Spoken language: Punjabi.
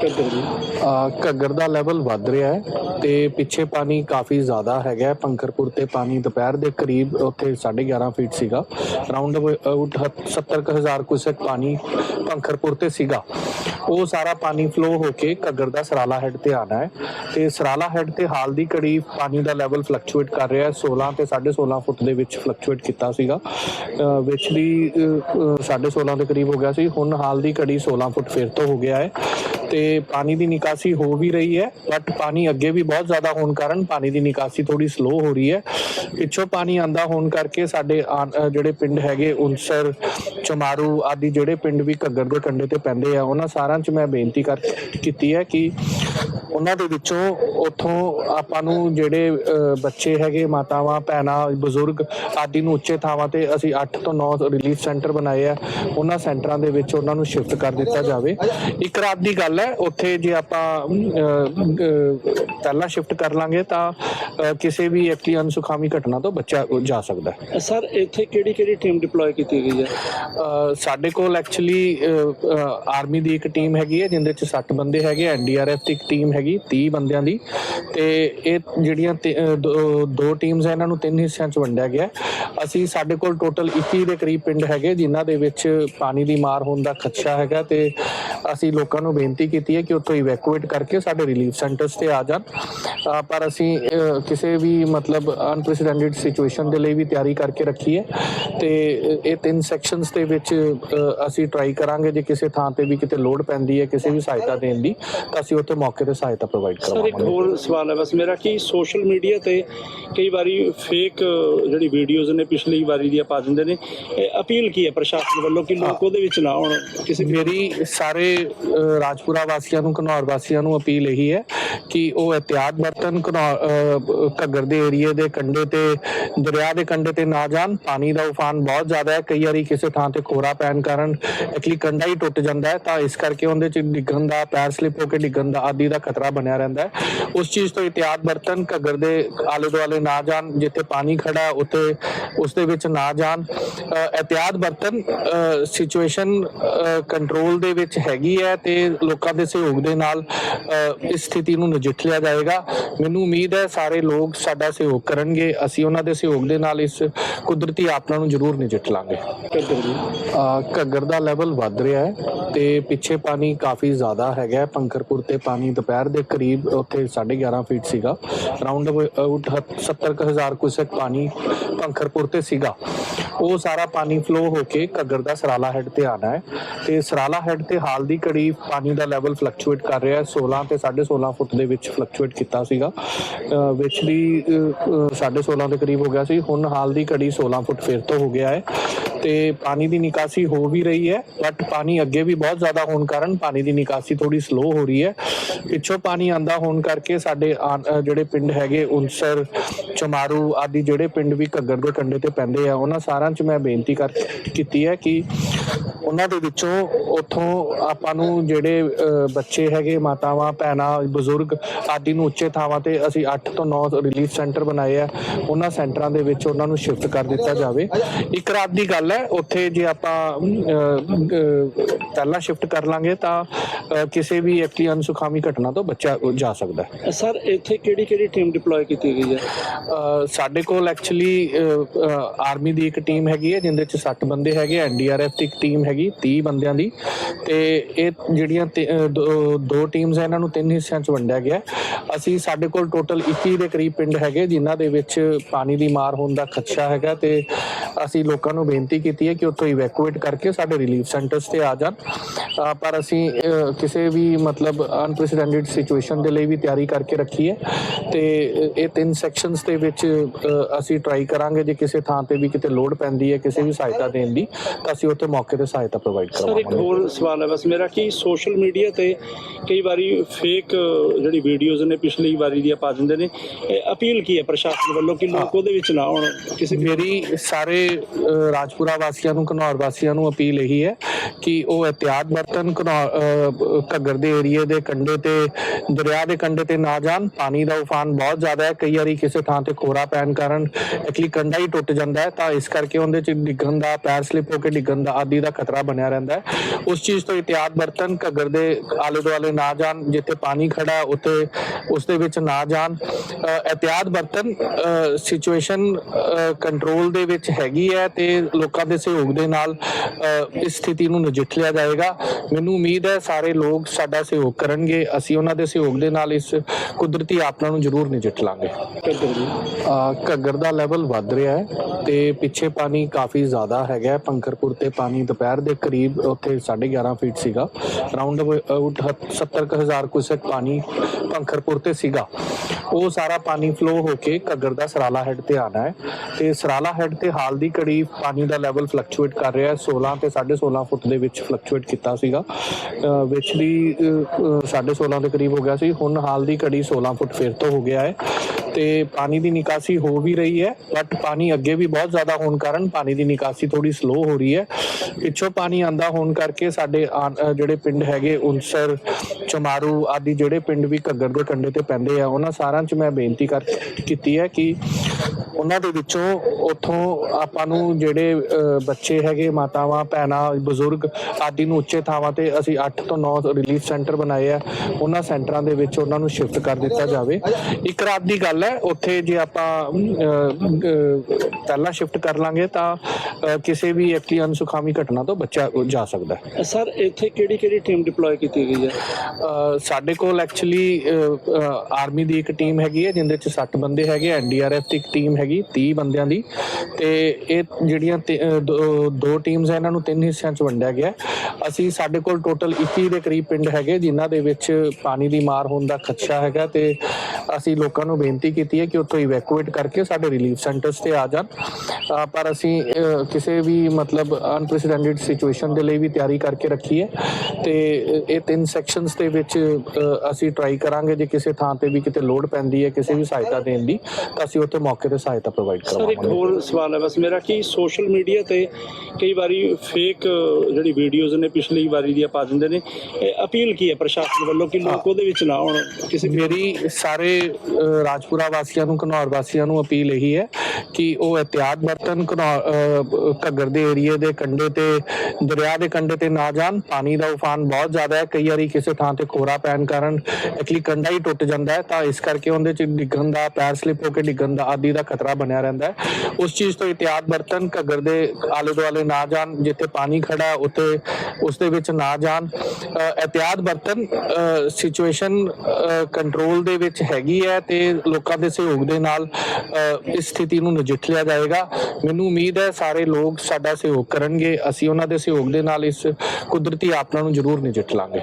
ਘੱਗਰ ਦੀ ਅ, ਘੱਗਰ ਦਾ ਲੈਵਲ ਵੱਧ ਰਿਹਾ ਹੈ ਤੇ ਪਿੱਛੇ ਪਾਣੀ ਕਾਫੀ ਜ਼ਿਆਦਾ ਹੈਗਾ ਹੈ। ਪੰਖਰਪੁਰ ਤੇ ਪਾਣੀ ਦੁਪਹਿਰ ਦੇ ਕਰੀਬ ਉੱਥੇ 11.5 ਫੀਟ ਸੀਗਾ। ਅਰਾਊਂਡ ਅਬਾਊਟ 70000 ਕੁਸਕ ਪਾਣੀ ਪੰਖਰਪੁਰ ਤੇ ਸੀਗਾ। ਉਹ ਸਾਰਾ ਪਾਣੀ ਫਲੋ ਹੋ ਕੇ ਘੱਗਰ ਦਾ ਸਰਾਲਾ ਹੈਡ ਤੇ ਆਣਾ ਹੈ। ਤੇ ਸਰਾਲਾ ਹੈਡ ਤੇ ਹਾਲ ਦੀ ਘੜੀ ਪਾਣੀ ਦਾ ਲੈਵਲ ਫਲਕਚੁਏਟ ਕਰ ਰਿਹਾ ਹੈ। 16 ਤੇ 16.5 ਫੁੱਟ ਦੇ ਵਿੱਚ ਫਲਕਚੁਏਟ ਕੀਤਾ ਸੀਗਾ। ਅ, ਵਿੱਚ ਦੀ 16.5 ਦੇ ਕਰੀਬ ਹੋ ਗਿਆ ਸੀ। ਹੁਣ ਹਾਲ ਦੀ ਘੜੀ 16 ਫੁੱਟ ਫਿਰ ਤੋਂ ਹੋ ਗਿਆ ਹੈ। ਤੇ ਪਾਣੀ ਦੀ ਨਿਕਾਸੀ ਹੋ ਵੀ ਰਹੀ ਹੈ ਬਟ ਪਾਣੀ ਅੱਗੇ ਵੀ ਬਹੁਤ ਜ਼ਿਆਦਾ ਹੋਣ ਕਾਰਨ ਪਾਣੀ ਦੀ ਨਿਕਾਸੀ ਥੋੜੀ ਸਲੋ ਹੋ ਰਹੀ ਹੈ। ਪਿੱਛੋਂ ਪਾਣੀ ਆਂਦਾ ਹੋਣ ਕਰਕੇ ਸਾਡੇ ਆਨ- ਜਿਹੜੇ ਪਿੰਡ ਹੈਗੇ, ਉਨਸਰ, ਚਮਾਰੂ ਆਦਿ ਜਿਹੜੇ ਪਿੰਡ ਵੀ ਘੱਗਰ ਦੇ ਕੰਢੇ ਤੇ ਪੈਂਦੇ ਆ, ਉਹਨਾਂ ਸਾਰਿਆਂ 'ਚ ਮੈਂ ਬੇਨਤੀ ਕਰ, ਕੀਤੀ ਹੈ ਕਿ ਉਹਨਾਂ ਦੇ ਵਿੱਚੋਂ ਉੱਥੋਂ ਆਪਾਂ ਨੂੰ ਜਿਹੜੇ ਬੱਚੇ ਹੈਗੇ ਮਾਤਾਵਾਂ ਭੈਣਾਂ ਬਜ਼ੁਰਗ ਆਦਿ ਨੂੰ ਉੱਚੇ ਥਾਵਾਂ ਤੇ ਅਸੀਂ 8 ਤੋਂ 9 ਰਿਲੀਫ ਸੈਂਟਰ ਬਣਾਏ ਆ। ਉਹਨਾਂ ਸੈਂਟਰਾਂ ਦੇ ਵਿੱਚ ਉਹਨਾਂ ਨੂੰ ਸ਼ਿਫਟ ਕਰ ਦਿੱਤਾ ਜਾਵੇ। ਇੱਕ ਰਾਤ ਦੀ ਗੱਲ ਹੈ ਉੱਥੇ ਜੇ ਆਪਾਂ ਪਹਿਲਾਂ ਸ਼ਿਫਟ ਕਰ ਲਾਂਗੇ ਤਾਂ ਕਿਸੇ ਵੀ ਐਕਟੀ ਅਨਸੁਖਾਵੀ ਘਟਨਾ ਤੋਂ ਬਚਿਆ ਜਾ ਸਕਦਾ ਹੈ। ਸਰ ਇੱਥੇ ਕਿਹੜੀ ਕਿਹੜੀ ਟੀਮ ਡਿਪਲੋਏ ਕੀਤੀ ਗਈ ਹੈ? ਸਾਡੇ ਕੋਲ ਐਕਚੁਅਲੀ ਆਰਮੀ ਦੀ ਇੱਕ ਟੀਮ ਹੈਗੀ ਹੈ ਜਿੰਦੇ ਚ 60 ਬੰਦੇ ਹੈਗੇ ਐਨਡੀਆਰਐਫ ਦੀ ਇੱਕ ਟੀਮ ਹੈਗੀ 30 ਬੰਦਿਆਂ ਦੀ। ਤੇ ਇਹ ਜਿਹੜੀਆਂ ਦੋ- ਟੀਮਸ ਹੈ, ਇਹਨਾਂ ਨੂੰ ਤਿੰਨ ਹਿੱਸਿਆਂ ਚ ਵੰਡਿਆ ਗਿਆ। ਅਸੀਂ ਸਾਡੇ ਕੋਲ ਟੋਟਲ 21 ਦੇ ਕਰੀਬ ਪਿੰਡ ਹੈਗੇ, ਜਿਨ੍ਹਾਂ ਦੇ ਵਿੱਚ ਪਾਣੀ ਦੀ ਮਾਰ ਹੋਣ ਦਾ ਖਦਸ਼ਾ ਹੈਗਾ। ਤੇ ਅਸੀਂ ਲੋਕਾਂ ਨੂੰ ਬੇਨਤੀ ਕੀਤੀ ਹੈ ਕਿ ਉੱਥੋਂ ਇਵੈਕੂਏਟ ਕਰਕੇ ਸਾਡੇ ਰਿਲੀਫ ਸੈਂਟਰਸ ਤੇ ਆ ਜਾਣ। ਪਰ ਅਸੀਂ ਕਿਸੇ ਵੀ ਮਤਲਬ ਅਨਪ੍ਰੈਸਿਡੈਂਟਡ ਸਿਚੁਏਸ਼ਨ ਦੇ ਲਈ ਵੀ ਤਿਆਰੀ ਕਰਕੇ ਰੱਖੀ ਹੈ। ਤੇ ਇਹ ਤਿੰਨ ਸੈਕਸ਼ਨਸ ਦੇ ਵਿੱਚ ਅਸੀਂ ਟਰਾਈ ਕਰਾਂਗੇ। ਜੇ ਕਿਸੇ ਥਾਂ ਤੇ ਵੀ ਕਿਤੇ ਲੋਡ ਪੈਂਦੀ ਹੈ, ਕਿਸੇ ਵੀ ਸਹਾਇਤਾ ਦੇਣ ਦੀ, ਤਾਂ ਅਸੀਂ ਉੱਥੇ ਮੌਕੇ ਤੇ ਸਹਾਇਤਾ ਪ੍ਰੋਵਾਈਡ ਸਰ ਇੱਕ ਹੋਰ ਸਵਾਲ ਹੈ। ਬਸ ਮੇਰਾ ਕਿ ਸੋਸ਼ਲ ਮੀਡੀਆ ਤੇ ਕਈ ਵਾਰੀ ਫੇਕ ਜਿਹੜੀ ਵੀਡੀਓਜ਼ ਨੇ ਪਿਛਲੀ ਵਾਰੀ ਦੀਆਂ ਪਾ ਦਿੰਦੇ ਨੇ ਇਹ ਅਪੀਲ ਕੀ ਹੈ ਪ੍ਰਸ਼ਾਸਨ ਵੱਲੋਂ ਕਿ ਲੋਕ ਉਹਦੇ ਵਿੱਚ ਨਾ ਆਉਣ ਕਿਸੇ ਮੇਰੀ ਸਾਰੇ ਅ, ਰਾਜਪੁਰਾ ਵਾਸੀਆਂ ਨੂੰ ਘਨੌਰ ਵਾਸੀਆਂ ਨੂੰ ਅਪੀਲ ਇਹੀ ਹੈ ਕਿ ਉਹ ਇhtiyਾਤ ਬਰਤਨ ਘਨੌਰ ਅ, ਘੱਗਰ ਦੇ ਏਰੀਏ ਦੇ ਕੰਢੇ ਤੇ ਦਰਿਆ ਦੇ ਕੰਢੇ ਤੇ ਨਾ ਜਾਣ। ਪਾਣੀ ਦਾ ਉਫਾਨ ਬਹੁਤ ਜ਼ਿਆਦਾ ਹੈ। ਕਈ ਵਾਰੀ ਕਿਸੇ ਥਾਂ ਤੇ ਕੋਰਾ ਪੈਣ ਕਾਰਨ ਐਕਚੁਅਲੀ ਕੰਢਾ ਹੀ ਟੁੱਟ ਜਾਂਦਾ ਹੈ। ਤਾਂ ਇਸ ਕਰਕੇ ਉਹਦੇ ਚ ਡਿੱਗਣ ਦਾ ਪੈਰ ਸਲਿਪ ਹੋ ਕੇ ਡਿੱਗਣ ਦਾ ਆਦਿ ਦਾ ਖਤਰਾ ਬਣਿਆ ਰਹਿੰਦਾ ਹੈ। ਉਸ ਚੀਜ਼ ਤੋਂ ਇhtiyਾਤ ਬਰਤਨ ਘੱਗਰ ਦੇ ਆਲੇ ਦੁਆਲੇ ਨਾ ਜਾਣ ਜਿੱਥੇ ਪਾਣੀ ਖੜਾ ਉੱਥੇ ਉਸ ਦੇ ਵਿੱਚ ਨਾ ਜਾਣ। ਅ, ਇhtiyਾਤ ਸਿਚੁਏਸ਼ਨ ਕੰਟਰੋਲ ਦੇ ਵਿੱਚ ਹੈਗੀ ਹੈ ਤੇ ਲੋਕਾਂ ਦੇ ਸਹਿਯੋਗ ਦੇ ਨਾਲ ਇਸ ਸਥਿਤੀ ਨੂੰ ਨਜਿੱਠ ਲਿਆ ਜਾਏਗਾ। ਮੈਨੂੰ ਉਮੀਦ ਹੈ ਸਾਰੇ ਲੋਕ ਸਾਡਾ ਸਹਿਯੋਗ ਕਰਨਗੇ। ਅਸੀਂ ਉਹਨਾਂ ਦੇ ਸਹਿਯੋਗ ਦੇ ਨਾਲ ਇਸ ਕੁਦਰਤੀ ਆਪਦਾ ਨੂੰ ਜ਼ਰੂਰ ਨਜਿੱਠ ਲਾਂਗੇ। ਘੱਗਰ ਦਾ ਲੈਵਲ ਵੱਧ ਰਿਹਾ ਹੈ ਤੇ ਪਿੱਛੇ ਪਾਣੀ ਕਾਫੀ ਜ਼ਿਆਦਾ ਹੈਗਾ ਹੈ। ਤੇ ਪਾਣੀ ਦੁਪਹਿਰ ਦੇ ਕਰੀਬ ਉੱਥੇ 11.5 ਫੀਟ ਸੀਗਾ। ਅਰਾਊਂਡ ਅਬਾਊਟ 70000 ਕੁਸਕ ਪਾਣੀ ਪੰਖਰਪੁਰ ਤੇ ਸੀਗਾ। ਉਹ ਸਾਰਾ ਪਾਣੀ ਫਲੋ ਹੋ ਕੇ ਘੱਗਰ ਦਾ ਸਰਾਲਾ ਹੈਡ ਤੇ ਆਣਾ ਹੈ। ਤੇ ਸਰਾਲਾ ਹੈਡ ਤੇ ਹਾਲ ਦੀ ਘੜੀ ਪਾਣੀ ਦਾ ਲੈਵਲ ਫਲਕਚੁਏਟ ਕਰ ਰਿਹਾ ਹੈ। 16 ਤੇ 16.5 ਫੁੱਟ ਦੇ ਵਿੱਚ ਫਲਕਚੁਏਟ ਕੀਤਾ ਸੀਗਾ। ਅ, ਵਿੱਚ ਦੀ 16.5 ਦੇ ਕਰੀਬ ਹੋ ਗਿਆ ਸੀ। ਹੁਣ ਹਾਲ ਦੀ ਘੜੀ 16 ਫੁੱਟ ਫਿਰ ਤੋਂ ਹੋ ਗਿਆ ਹੈ। ਤੇ ਪਾਣੀ ਦੀ ਨਿਕਾਸੀ ਹੋ ਵੀ ਰਹੀ ਹੈ ਬਟ ਪਾਣੀ ਅੱਗੇ ਵੀ ਬਹੁਤ ਜ਼ਿਆਦਾ ਹੋਣ ਕਾਰਨ ਪਾਣੀ ਦੀ ਨਿਕਾਸੀ ਥੋੜੀ ਸਲੋ ਹੋ ਰਹੀ ਹੈ। ਪਿੱਛੋਂ ਪਾਣੀ ਆਂਦਾ ਹੋਣ ਕਰਕੇ ਸਾਡੇ ਆਨ- ਜਿਹੜੇ ਪਿੰਡ ਹੈਗੇ, ਉਨਸਰ, ਚਮਾਰੂ ਆਦਿ ਜਿਹੜੇ ਪਿੰਡ ਵੀ ਘੱਗਰ ਦੇ ਕੰਢੇ ਤੇ ਪੈਂਦੇ ਆ, ਉਹਨਾਂ ਸਾਰਿਆਂ 'ਚ ਮੈਂ ਬੇਨਤੀ ਕਰ, ਕੀਤੀ ਹੈ ਕਿ ਉਹਨਾਂ ਦੇ ਵਿੱਚੋਂ ਉੱਥੋਂ ਆਪਾਂ ਨੂੰ ਜਿਹੜੇ ਬੱਚੇ ਹੈਗੇ ਮਾਤਾਵਾਂ ਭੈਣਾਂ ਬਜ਼ੁਰਗ ਆਦਿ ਨੂੰ ਉੱਚੇ ਥਾਵਾਂ ਤੇ ਅਸੀਂ 8 ਤੋਂ 9 ਰਿਲੀਫ ਸੈਂਟਰ ਬਣਾਏ ਆ। ਉਹਨਾਂ ਸੈਂਟਰਾਂ ਦੇ ਵਿੱਚ ਉਹਨਾਂ ਨੂੰ ਸ਼ਿਫਟ ਕਰ ਦਿੱਤਾ ਜਾਵੇ। ਇੱਕ ਰਾਤ ਦੀ ਗੱਲ ਹੈ ਉੱਥੇ ਜੇ ਆਪਾਂ ਪਹਿਲਾਂ ਸ਼ਿਫਟ ਕਰ ਲਾਂਗੇ ਤਾਂ ਕਿਸੇ ਵੀ ਐਕਟੀ ਅਨਸੁਖਾਵੀ ਘਟਨਾ ਤੋਂ ਬਚਿਆ ਜਾ ਸਕਦਾ ਹੈ। ਸਰ ਇੱਥੇ ਕਿਹੜੀ ਕਿਹੜੀ ਟੀਮ ਡਿਪਲੋਏ ਕੀਤੀ ਗਈ ਹੈ? ਸਾਡੇ ਕੋਲ ਐਕਚੁਅਲੀ ਆਰਮੀ ਦੀ ਇੱਕ ਟੀਮ ਹੈਗੀ ਹੈ ਜਿੰਦੇ ਚ 60 ਬੰਦੇ ਹੈਗੇ ਐਨਡੀਆਰਐਫ ਦੀ ਇੱਕ ਟੀਮ ਹੈਗੀ 30 ਬੰਦਿਆਂ ਦੀ। ਤੇ ਇਹ ਜਿਹੜੀਆਂ ਦੋ- ਟੀਮਸ ਹੈ, ਇਹਨਾਂ ਨੂੰ ਤਿੰਨ ਹਿੱਸਿਆਂ ਚ ਵੰਡਿਆ ਗਿਆ। ਅਸੀਂ ਸਾਡੇ ਕੋਲ ਟੋਟਲ 21 ਦੇ ਕਰੀਬ ਪਿੰਡ ਹੈਗੇ, ਜਿਨ੍ਹਾਂ ਦੇ ਵਿੱਚ ਪਾਣੀ ਦੀ ਮਾਰ ਹੋਣ ਦਾ ਖਦਸ਼ਾ ਹੈਗਾ ਤੇ ਅਸੀਂ ਲੋਕਾਂ ਨੂੰ ਬੇਨਤੀ ਕੀਤੀ ਹੈ ਕਿ ਉੱਥੋਂ ਇਵੈਕੂਏਟ ਕਰਕੇ ਸਾਡੇ ਰਿਲੀਫ ਸੈਂਟਰਸ ਤੇ ਆ ਜਾਣ। ਪਰ ਅਸੀਂ ਕਿਸੇ ਵੀ ਮਤਲਬ ਅਨਪ੍ਰੈਸਿਡੈਂਟਡ ਸਿਚੁਏਸ਼ਨ ਦੇ ਲਈ ਵੀ ਤਿਆਰੀ ਕਰਕੇ ਰੱਖੀ ਹੈ। ਤੇ ਇਹ ਤਿੰਨ ਸੈਕਸ਼ਨਸ ਦੇ ਵਿੱਚ ਅਸੀਂ ਟਰਾਈ ਕਰਾਂਗੇ, ਜੇ ਕਿਸੇ ਥਾਂ ਤੇ ਵੀ ਕਿਤੇ ਲੋਡ ਪੈਂਦੀ ਹੈ, ਕਿਸੇ ਵੀ ਸਹਾਇਤਾ ਦੇਣ ਦੀ, ਤਾਂ ਅਸੀਂ ਉੱਥੇ ਮੌਕੇ ਤੇ ਸਹਾਇਤਾ ਪ੍ਰੋਵਾਈਡ ਸਰ ਇੱਕ ਹੋਰ ਸਵਾਲ ਹੈ। ਬਸ ਮੇਰਾ ਕਿ ਸੋਸ਼ਲ ਮੀਡੀਆ ਤੇ ਕਈ ਵਾਰੀ ਫੇਕ ਜਿਹੜੀ ਵੀਡੀਓਜ਼ ਨੇ ਪਿਛਲੀ ਵਾਰੀ ਦੀਆਂ ਪਾ ਦਿੰਦੇ ਨੇ ਇਹ ਅਪੀਲ ਕੀ ਹੈ ਪ੍ਰਸ਼ਾਸਨ ਵੱਲੋਂ ਕਿ ਲੋਕ ਉਹਦੇ ਵਿੱਚ ਨਾ ਆਉਣ ਕਿਸੇ ਮੇਰੀ ਸਾਰੇ ਅ, ਰਾਜਪੁਰਾ ਵਾਸੀਆਂ ਨੂੰ ਘਨੌਰ ਵਾਸੀਆਂ ਨੂੰ ਅਪੀਲ ਇਹੀ ਹੈ ਕਿ ਉਹ ਇhtiyਾਤ ਬਰਤਨ ਘਨੌਰ ਅ, ਘੱਗਰ ਦੇ ਏਰੀਏ ਦੇ ਕੰਢੇ ਤੇ ਦਰਿਆ ਦੇ ਕੰਢੇ ਤੇ ਨਾ ਜਾਣ। ਪਾਣੀ ਦਾ ਉਫਾਨ ਬਹੁਤ ਜ਼ਿਆਦਾ ਹੈ। ਕਈ ਵਾਰੀ ਕਿਸੇ ਥਾਂ ਤੇ ਕੋਰਾ ਪੈਣ ਕਾਰਨ ਐਕਚੁਅਲੀ ਕੰਢਾ ਹੀ ਟੁੱਟ ਜਾਂਦਾ ਹੈ। ਤਾਂ ਇਸ ਕਰਕੇ ਉਹਦੇ ਚ ਡਿੱਗਣ ਦਾ ਪੈਰ ਸਲਿਪ ਹੋ ਕੇ ਡਿੱਗਣ ਦਾ ਆਦਿ ਦਾ ਖਤਰਾ ਬਣਿਆ ਰਹਿੰਦਾ ਹੈ। ਉਸ ਚੀਜ਼ ਤੋਂ ਇhtiyat ਬਰਤਨ ਘੱਗਰ ਦੇ ਆਲੇ ਦੁਆਲੇ ਨਾ ਜਾਣ ਜਿੱਥੇ ਪਾਣੀ ਖੜਾ ਹੈ, ਉਸ ਦੇ ਵਿੱਚ ਨਾ ਜਾਣ। ਅ, ਇhtiyat ਸਿਚੁਏਸ਼ਨ ਕੰਟਰੋਲ ਦੇ ਵਿੱਚ ਹੈਗੀ ਹੈ ਤੇ ਲੋਕਾਂ ਦੇ ਸਹਿਯੋਗ ਦੇ ਨਾਲ ਇਸ ਸਥਿਤੀ ਨੂੰ ਨਜਿੱਠ ਲਿਆ ਜਾਏਗਾ। ਮੈਨੂੰ ਉਮੀਦ ਹੈ ਸਾਰੇ ਲੋਕ ਸਾਡਾ ਸਹਿਯੋਗ ਕਰਨਗੇ। ਅਸੀਂ ਉਹਨਾਂ ਦੇ ਸਹਿਯੋਗ ਦੇ ਨਾਲ ਇਸ ਕੁਦਰਤੀ ਆਪਦਾ ਨੂੰ ਜ਼ਰੂਰ ਨਜਿੱਠ ਲਾਂਗੇ। ਘੱਗਰ ਘੱਗਰ ਦਾ ਲੈਵਲ ਵੱਧ ਰਿਹਾ ਹੈ ਤੇ ਪਿੱਛੇ ਪਾਣੀ ਕਾਫੀ ਜ਼ਿਆਦਾ ਹੈਗਾ ਹੈ। ਤੇ ਪਾਣੀ ਦੁਪਹਿਰ ਦੇ ਕਰੀਬ ਉੱਥੇ 11.5 ਫੀਟ ਸੀਗਾ। ਰਾਉਂਡ ਅਬਾਊਟ 70000 ਕੁਸਕ ਪਾਣੀ ਪੰਖਰਪੁਰ ਤੇ ਸੀਗਾ। ਉਹ ਸਾਰਾ ਪਾਣੀ ਫਲੋ ਹੋ ਕੇ ਘੱਗਰ ਦਾ ਸਰਾਲਾ ਹੈਡ ਤੇ ਆਣਾ ਹੈ। ਤੇ ਸਰਾਲਾ ਹੈਡ ਤੇ ਹਾਲ ਦੀ ਘੜੀ ਪਾਣੀ ਦਾ ਲੈਵਲ ਫਲਕਚੁਏਟ ਕਰ ਰਿਹਾ ਹੈ। 16 ਤੇ 16.5 ਫੁੱਟ ਦੇ ਵਿੱਚ ਫਲਕਚੁਏਟ ਕੀਤਾ ਸੀਗਾ। ਅ, ਵਿੱਚ ਦੀ 16.5 ਦੇ ਕਰੀਬ ਹੋ ਗਿਆ ਸੀ। ਹੁਣ ਹਾਲ ਦੀ ਘੜੀ 16 ਫੁੱਟ ਫਿਰ ਤੋਂ ਹੋ ਗਿਆ ਹੈ। ਤੇ ਪਾਣੀ ਦੀ ਨਿਕਾਸੀ ਹੋ ਵੀ ਰਹੀ ਹੈ ਬਟ ਪਾਣੀ ਅੱਗੇ ਵੀ ਬਹੁਤ ਜ਼ਿਆਦਾ ਹੋਣ ਕਾਰਨ ਪਾਣੀ ਦੀ ਨਿਕਾਸੀ ਥੋੜੀ ਸਲੋ ਹੋ ਰਹੀ ਹੈ। ਪਿੱਛੋਂ ਪਾਣੀ ਆਂਦਾ ਹੋਣ ਕਰਕੇ ਸਾਡੇ ਆਣ- ਜਿਹੜੇ ਪਿੰਡ ਹੈਗੇ, ਉਨਸਰ, ਚਮਾਰੂ ਆਦਿ ਜਿਹੜੇ ਪਿੰਡ ਵੀ ਘੱਗਰ ਦੇ ਕੰਢੇ ਤੇ ਪੈਂਦੇ ਆ, ਉਹਨਾਂ ਸਾਰਿਆਂ 'ਚ ਮੈਂ ਬੇਨਤੀ ਕਰ, ਕੀਤੀ ਹੈ ਕਿ ਉਹਨਾਂ ਦੇ ਵਿੱਚੋਂ ਉਥੋਂ ਆਪਾਂ ਨੂੰ ਜਿਹੜੇ ਬੱਚੇ ਹੈਗੇ, ਮਾਤਾਵਾਂ, ਭੈਣਾਂ, ਬਜ਼ੁਰਗ ਆਦਿ ਨੂੰ ਉੱਚੇ ਥਾਵਾਂ ਤੇ ਅਸੀਂ 8 ਤੋਂ 9 ਰਿਲੀਫ ਸੈਂਟਰ ਬਣਾਏ ਆ। ਉਹਨਾਂ ਸੈਂਟਰਾਂ ਦੇ ਵਿੱਚ ਉਹਨਾਂ ਨੂੰ ਸ਼ਿਫਟ ਕਰ ਦਿੱਤਾ ਜਾਵੇ। ਇੱਕ ਰਾਤ ਦੀ ਗੱਲ ਹੈ ਉੱਥੇ ਜੇ ਆਪਾਂ ਪਹਿਲਾਂ ਸ਼ਿਫਟ ਕਰ ਲਾਂਗੇ ਤਾਂ ਕਿਸੇ ਵੀ ਐਕਚੁਅਲੀ ਅਨਸੁਖਾਵੀ ਘਟਨਾ ਤੋਂ ਬੱਚਾ ਜਾ ਸਕਦਾ ਹੈ। ਸਰ ਇੱਥੇ ਕਿਹੜੀ ਕਿਹੜੀ ਟੀਮ ਡਿਪਲੋਏ ਕੀਤੀ ਗਈ ਹੈ? ਸਾਡੇ ਕੋਲ ਐਕਚੁਅਲੀ ਆਰਮੀ ਦੀ ਇੱਕ ਟੀਮ ਹੈਗੀ ਹੈ ਜਿੰਦੇ ਚ 60 ਬੰਦੇ ਹੈਗੇ ਐਨਡੀਆਰਐਫ ਦੀ ਇੱਕ ਟੀਮ ਹੈਗੀ 30 ਬੰਦਿਆਂ ਦੀ। ਤੇ ਇਹ ਜਿਹੜੀਆਂ ਦੋ- ਟੀਮਸ ਹੈ ਇਹਨਾਂ ਨੂੰ ਤਿੰਨ ਹਿੱਸਿਆਂ ਚ ਵੰਡਿਆ ਗਿਆ। ਅਸੀਂ ਸਾਡੇ ਕੋਲ ਟੋਟਲ 21 ਦੇ ਕਰੀਬ ਪਿੰਡ ਹੈਗੇ ਜਿਨ੍ਹਾਂ ਦੇ ਵਿੱਚ ਪਾਣੀ ਦੀ ਮਾਰ ਹੋਣ ਦਾ ਖਦਸ਼ਾ ਹੈਗਾ ਤੇ ਅਸੀਂ ਲੋਕਾਂ ਨੂੰ ਬੇਨਤੀ ਕੀਤੀ ਹੈ ਕਿ ਉੱਥੋਂ ਇਵੈਕੂਏਟ ਕਰਕੇ ਸਾਡੇ ਰਿਲੀਫ ਸੈਂਟਰਸ ਤੇ ਆ ਜਾਣ। ਪਰ ਅਸੀਂ ਕਿਸੇ ਵੀ ਮਤਲਬ ਅਨਪ੍ਰੈਸਿਡੈਂਟਡ ਸਿਚੁਏਸ਼ਨ ਦੇ ਲਈ ਵੀ ਤਿਆਰੀ ਕਰਕੇ ਰੱਖੀ ਹੈ। ਤੇ ਇਹ ਤਿੰਨ ਸੈਕਸ਼ਨਸ ਦੇ ਵਿੱਚ ਅਸੀਂ ਟਰਾਈ ਕਰਾਂਗੇ ਜੇ ਕਿਸੇ ਥਾਂ ਤੇ ਵੀ ਕਿਤੇ ਲੋਡ ਪੈਂਦੀ ਹੈ ਕਿਸੇ ਵੀ ਸਹਾਇਤਾ ਦੇਣ ਦੀ ਤਾਂ ਅਸੀਂ ਉੱਥੇ ਮੌਕੇ ਤੇ ਸਹਾਇਤਾ ਪ੍ਰੋਵਾਈਡ ਸਰ ਇੱਕ ਕਰਾਂਗੇ ਹੋਰ ਸਵਾਲ ਹੈ। ਬਸ ਮੇਰਾ ਕਿ ਸੋਸ਼ਲ ਮੀਡੀਆ ਤੇ ਕਈ ਵਾਰੀ ਫੇਕ ਜਿਹੜੀ ਵੀਡੀਓਜ਼ ਨੇ ਪਿਛਲੀ ਵਾਰੀ ਦੀਆਂ ਪਾ ਦਿੰਦੇ ਨੇ ਅਪੀਲ ਕੀ ਹੈ ਪ੍ਰਸ਼ਾਸਨ ਵੱਲੋਂ ਕਿ ਲੋਕ ਉਹਦੇ ਵਿੱਚ ਨਾ ਆਉਣ? ਕਿਸੇ ਮੇਰੀ ਸਾਰੇ ਅ, ਰਾਜਪੁਰਾ ਵਾਸੀਆਂ ਨੂੰ ਘਨੌਰ ਵਾਸੀਆਂ ਨੂੰ ਅਪੀਲ ਇਹੀ ਹੈ ਕਿ ਉਹ ਇhtiyat ਬਰਤਨ ਘੱਗਰ ਦੇ ਏਰੀਏ ਦੇ ਕੰਢੇ ਤੇ ਦਰਿਆ ਦੇ ਕੰਢੇ ਤੇ ਨਾ ਜਾਣ। ਪਾਣੀ ਦਾ ਉਫਾਨ ਬਹੁਤ ਜ਼ਿਆਦਾ ਹੈ। ਕਈ ਵਾਰੀ ਕਿਸੇ ਥਾਂ ਤੇ ਖੋਰਾ ਪੈਣ ਕਾਰਨ ਐਕਚੁਅਲੀ ਕੰਢਾ ਹੀ ਟੁੱਟ ਜਾਂਦਾ ਹੈ। ਤਾਂ ਇਸ ਕਰਕੇ ਉਹਦੇ ਚ ਡਿੱਗਣ ਦਾ ਪੈਰ ਸਲਿਪ ਹੋ ਕੇ ਡਿੱਗਣ ਦਾ ਆਦਿ ਦਾ ਖਤਰਾ ਬਣਿਆ ਰਹਿੰਦਾ ਹੈ। ਉਸ ਚੀਜ਼ ਤੋਂ ਇhtiyat ਬਰਤਨ ਘੱਗਰ ਦੇ ਆਲੇ ਦੁਆਲੇ ਨਾ ਜਾਣ ਜਿੱਥੇ ਪਾਣੀ ਖੜਾ ਉੱਥੇ ਉਸ ਦੇ ਵਿੱਚ ਨਾ ਜਾਣ। ਅ, ਇhtiyat ਬਰਤਨ ਸਿਚੁਏਸ਼ਨ ਕੰਟਰੋਲ ਦੇ ਵਿੱਚ ਹੈਗੀ ਹੈ ਤੇ ਲੋਕਾਂ ਦੇ ਸਹਿਯੋਗ ਦੇ ਨਾਲ ਅ, ਇਸ ਸਥਿਤੀ ਨੂੰ ਨਜਿੱਠ ਲਿਆ ਜਾਏਗਾ। ਮੈਨੂੰ ਉਮੀਦ ਹੈ ਸਾਰੇ ਲੋਕ ਸਾਡਾ ਸਹਿਯੋਗ ਕਰਨਗੇ। ਅਸੀਂ ਉਹਨਾਂ ਦੇ ਸਹਿਯੋਗ ਦੇ ਨਾਲ ਇਸ ਕੁਦਰਤੀ ਆਪਦਾ ਨੂੰ ਜ਼ਰੂਰ ਨਜਿੱਠ ਲਾਂਗੇ।